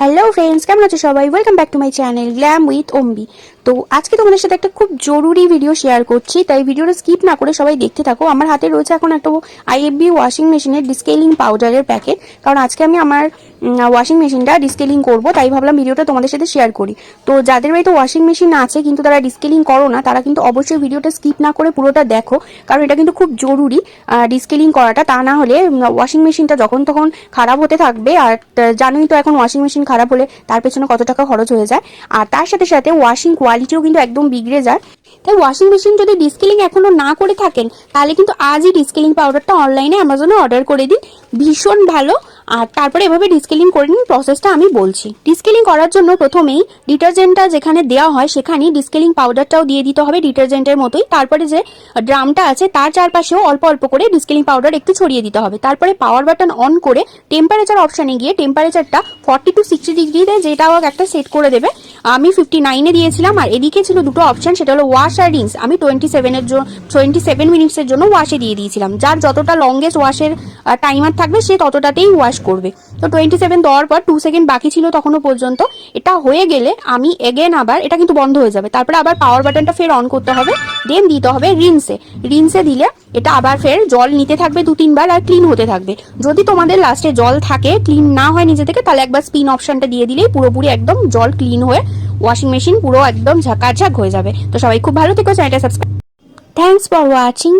a hello friends কেমন আছো সবাই? Welcome back to my channel glam with Ombi তো আজকে তোমাদের সাথে একটা খুব জরুরি ভিডিও শেয়ার করছি, তাই ভিডিওটা স্কিপ না করে সবাই দেখতে থাকো। আমার হাতে রয়েছে এখন একটা আইএফবি ওয়াশিং মেশিনের ডিসকেলিং পাউডারের প্যাকেট কারণ আজকে আমি আমার ওয়াশিং মেশিনটা ডিসকেলিং করব, তাই ভাবলাম ভিডিওটা তোমাদের সাথে শেয়ার করি। তো যাদের বাড়িতে ওয়াশিং মেশিন আছে, কিন্তু তারা ডিসকেলিং করো না, তারা কিন্তু অবশ্যই ভিডিওটা স্কিপ না করে পুরোটা দেখো, কারণ এটা কিন্তু খুব জরুরি ডিসকেলিং করাটা। তা না হলে ওয়াশিং মেশিনটা যখন তখন খারাপ হতে থাকবে, আর জানোই তো এখন ওয়াশিং মেশিন খারাপ হলে তার পেছনে কত টাকা খরচ হয়ে যায়। আর তার সাথে সাথে ওয়াশিং কোয়ালিটিও কিন্তু একদম বিগড়ে যায়। তাই ওয়াশিং মেশিন যদি ডিসকেলিং এখনও না করে থাকেন, তাহলে কিন্তু আজই ডিসকেলিং পাউডারটা অনলাইনে অ্যামাজনে অর্ডার করে দিন। ভীষণ ভালো। আর তারপরে এভাবে ডিসকেলিং করে নিন প্রসেসটা আমি বলছি। ডিসকেলিং করার জন্য প্রথমেই ডিটারজেন্টটা যেখানে দেওয়া হয় সেখানে ডিসকেলিং পাউডারটাও দিয়ে দিতে হবে ডিটারজেন্টের মতোই। তারপরে যে ড্রামটা আছে তার চারপাশেও অল্প অল্প করে ডিসকেলিং পাউডার একটু ছড়িয়ে দিতে হবে। তারপরে পাওয়ার বাটন অন করে টেম্পারেচার অপশানে গিয়ে টেম্পারেচারটা ফর্টি টু সিক্সটি ডিগ্রিতে যেটাও একটা সেট করে দেবে। আমি ফিফটি নাইনে দিয়েছিলাম, আর এদিকে ছিল দুটো অপশান সেটা হলো ওয়াশ আর রিন্স আমি টোয়েন্টি সেভেনের জন্য টোয়েন্টি সেভেন মিনিটসের জন্য ওয়াশে দিয়ে দিয়েছিলাম। যার যতটা লংগেস্ট ওয়াশের টাইমার থাকবে, সে ততটাতেই ওয়াশ করবে। তো টোয়েন্টি সেভেন দেওয়ার পর টু সেকেন্ড বাকি ছিল তখনও পর্যন্ত। এটা হয়ে গেলে আমি এগেন আবার, এটা কিন্তু বন্ধ হয়ে যাবে। তারপরে আবার পাওয়ার বাটনটা ফের অন করতে হবে। দেন দিতে হবে রিন্সে রিন্সে দিলে এটা আবার ফের জল নিতে থাকবে দু, তিনবার আর ক্লিন হতে থাকবে। যদি তোমাদের লাস্টে জল থাকে ক্লিন না হয় নিজে থেকে, তাহলে একবার স্পিন অপশনটা দিয়ে দিলেই পুরোপুরি একদম জল ক্লিন হয়ে ওয়াশিং মেশিন পুরো একদম ঝাকাঝাক হয়ে যাবে। তো সবাই খুব ভালো থেকো চ্যানেলটা সাবস্ক্রাইব থ্যাংকস ফর ওয়াচিং